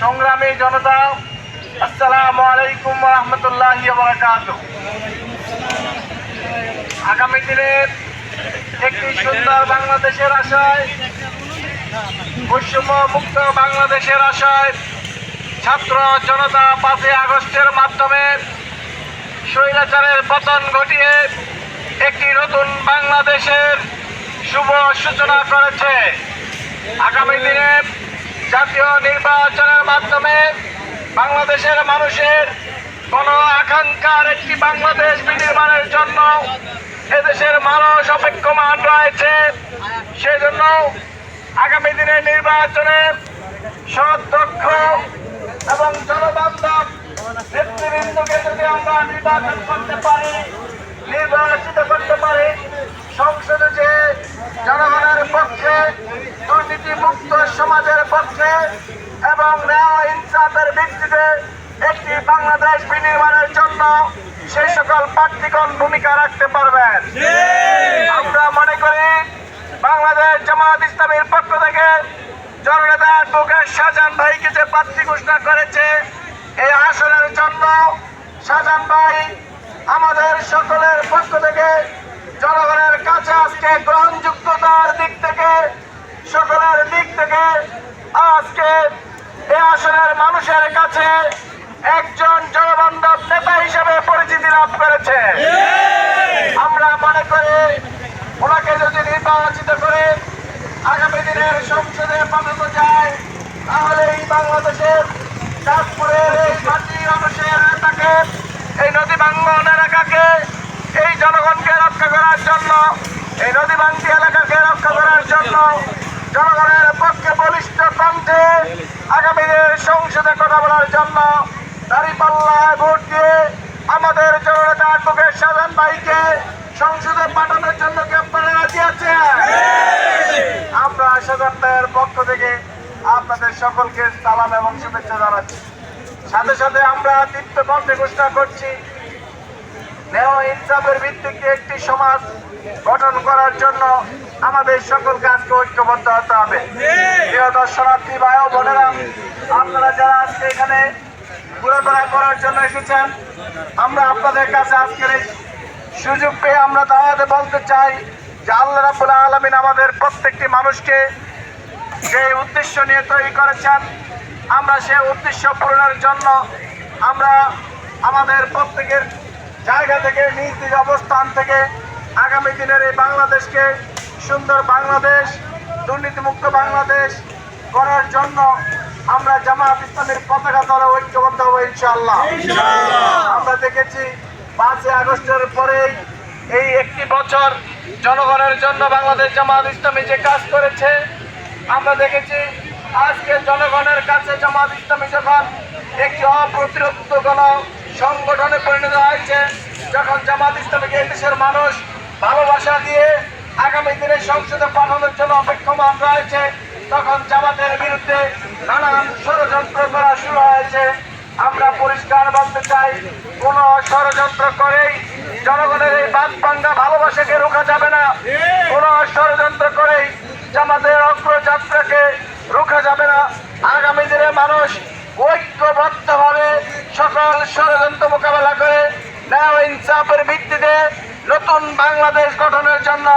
সংগ্রামী জনতা, আসসালামু আলাইকুম রহমতুল্লাহ আগামী দিনে একটি সুন্দর বাংলাদেশের আশায় বৈষম্য মুক্ত বাংলাদেশের আশায় ছাত্র জনতা পাঁচই আগস্টের মাধ্যমে স্বৈরাচারের পতন ঘটিয়ে একটি নতুন বাংলাদেশের শুভ সূচনা করেছে। আগামী দিনে জাতীয় নির্বাচনের মাধ্যমে বাংলাদেশের মানুষের গণ আকাঙ্ক্ষার একটি বাংলাদেশ বিনির্মাণের জন্য এদেশের মানুষ অপেক্ষমান রয়েছে। সেজন্য আগামী দিনের নির্বাচনে সদক্ষ এবং জনবান্ধব নেতৃবৃন্দকে যদি আমরা নির্বাচন করতে পারি, নির্বাচিত করতে পারি সংসদে যে জনগণের পক্ষে দুর্নীতি মুক্ত সমাজের পক্ষে এবং ন্যায় ইনসাফের ভিত্তিতে একটি বাংলাদেশ বিনির্মাণের জন্য সেই সকল প্রার্থীগণ ভূমিকা রাখতে পারবেন। আমরা মনে করি বাংলাদেশ জামাত ইসলামের পক্ষ থেকে জননেতা অ্যাডভোকেট শাহজাহান ভাইকে যে প্রার্থী ঘোষণা করেছে এই আসনের জন্য শাহজাহান ভাই আমাদের সকলের পক্ষ থেকে জনগণের কাছে আজকে গ্রহণযোগ্যতার দিক থেকে সকলের দিক থেকে আজকে এই আসনের মানুষের কাছে একজন জনবান্ধব নেতা হিসেবে পরিচিতি লাভ করেছে আমরা মনে করি ওনাকে যদি নির্বাচিত করে আগামী দিনের সংসদে পাঠানো যায় তাহলে এই বাংলাদেশের চাঁদপুরের এই মাটি মানুষের এলাকাকে এই নদী এলাকাকে, এই জনগণকে রক্ষা করার জন্য, এই নদী এলাকাকে রক্ষা করার জন্য জনগণের পক্ষে বলিষ্ঠ কণ্ঠে আগামী সংসদে কথা বলার জন্য দাঁড়িপাল্লায় ভোট আমাদের জননেতা অ্যাডভোকেট সাজান ভাইকে সংসদে পাঠানোর জন্য কি আপনারা রাজি আমরা সাজান ভাইয়ের পক্ষ থেকে আপনাদের সকলকে সালাম এবং শুভেচ্ছা জানাচ্ছি। সাথে সাথে আমরা তৃপ্ত কণ্ঠে ঘোষণা করছি, নেও ইনসাফের ভিত্তিতে একটি সমাজ গঠন করার জন্য আমাদের সকলকে আজকে ঐক্যবদ্ধ হতে হবে। প্রিয় দর্শনার্থী, ভাই বোনেরা, আপনারা যারা আজকে এখানে ঘোরাফেরা করার জন্য এসেছেন, আমরা আপনাদের কাছে আজকের এই সুযোগ পেয়ে আমরা দাওয়াতে বলতে চাই যে আল্লাহ রাবুল আলমিন আমাদের প্রত্যেকটি মানুষকে সেই উদ্দেশ্য নিয়ে তৈরি করেছেন আমরা সেই উদ্দেশ্য পূরণের জন্য আমরা আমাদের প্রত্যেকের জায়গা থেকে নিজ নিজ অবস্থান থেকে আগামী দিনের এই বাংলাদেশকে সুন্দর বাংলাদেশ দুর্নীতিমুক্ত বাংলাদেশ করার জন্য আমরা জামাত ইসলামের পতাকা দ্বারা ঐক্যবদ্ধ হব ইনশাআল্লাহ। আমরা দেখেছি পাঁচই আগস্টের পরেই এই একটি বছর জনগণের জন্য বাংলাদেশ জামাত ইসলামী যে কাজ করেছে আমরা দেখেছি আজকে জনগণের কাছে জামাত ইসলামী যখন একটি অপ্রতিরোধ কোন সংগঠনে পরিণত হয়েছে। যখন জামাত ইসলামীকে দেশের মানুষ ভালোবাসা দিয়ে আগামী দিনে সংসদে পাঠানোর জন্য অপেক্ষমান রয়েছে, তখন জামাতের বিরুদ্ধে নানান ষড়যন্ত্র করা শুরু হয়েছে। আমরা পরিষ্কার বলতে চাই, কোন ষড়যন্ত্র করেই জনগণের এই বাদ ভালোবাসাকে রোখা যাবে না। কোন ষড়যন্ত্র করেই জামাতের অগ্রযাত্রাকে রোকা যাবে না। আগামী দিনে মানুষ ঐক্যবদ্ধভাবে সকল ষড়যন্ত্র মোকাবেলা করে ন্যায় ইনসাফের ভিত্তিতে নতুন বাংলাদেশ গঠনের জন্য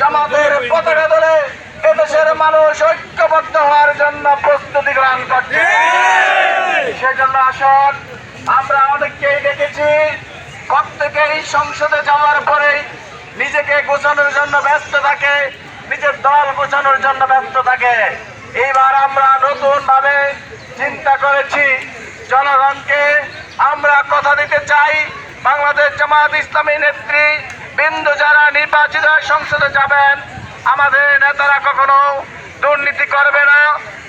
জামাতের পতাকা দলে এদেশের মানুষ ঐক্যবদ্ধ হওয়ার জন্য প্রস্তুতি গ্রহণ করছে। সেজন্য আসুন, আমরা অনেককেই দেখেছি, প্রত্যেকেই সংসদে যাওয়ার পরে নিজেকে গোছানোর জন্য ব্যস্ত থাকে। নিজের দল গোছানোর জন্য ব্যস্ত থাকে। এইবার আমরা নতুন ভাবে চিন্তা করেছি, জনগণকে আমরা কথা দিতে চাই। বাংলাদেশ জামাত ইসলামী নেত্রী বিন্দু যারা নির্বাচিত সংসদে যাবেন, আমাদের নেতারা কখনো দুর্নীতি করবে না।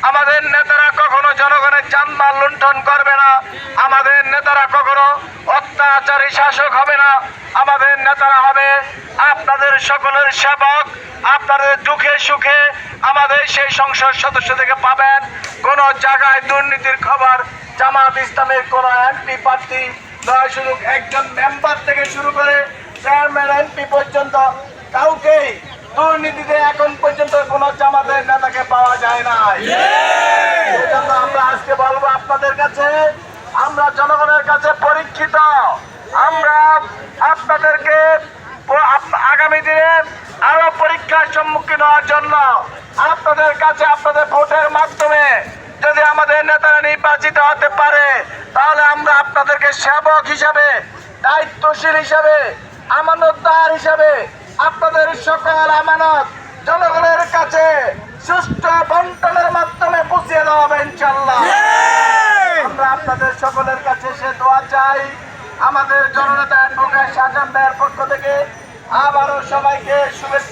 আমাদের নেতারা কখনো জনগণের জানমাল লুণ্ঠন করবে না। আমাদের নেতারা কখনো অত্যাচারী শাসক হবে না। আমাদের নেতারা হবে আপনাদের সকলের সেবক। আপনাদের দুঃখে সুখে আমাদের সেই সংসদ সদস্য থেকে পাবেন। কোন জায়গায় দুর্নীতির খবর জামাত ইসলামের কোন এমপি প্রার্থী নয় শুধু একজন মেম্বার থেকে শুরু করে চেয়ারম্যান এমপি পর্যন্ত কাউকেই দুর্নীতিতে এখন পর্যন্ত কোন জামাতের নেতাকে পাওয়া যায় না সেজন্য আমরা আজকে বলব আপনাদের কাছে আমরা জনগণের কাছে পরীক্ষিত। আমরা আপনাদেরকে আগামী দিনে পরীক্ষার সম্মুখীন হওয়ার জন্য আপনাদের কাছে আপনাদের ভোটের মাধ্যমে যদি আমাদের নেতারা নির্বাচিত হতে পারে তাহলে আমরা আপনাদেরকে সেবক হিসাবে দায়িত্বশীল হিসাবে আমানতদার হিসাবে আপনাদের সকল আমানত জনগণের কাছে সুষ্ঠু বন্টনের মাধ্যমে পৌঁছে দেওয়া হবে ইনশাল্লাহ আমরা আপনাদের সকলের কাছে সে দোয়া চাই। আমাদের জননেতা অ্যাডভোকেট ভাইয়ের পক্ষ থেকে আবারও সবাইকে শুভেচ্ছা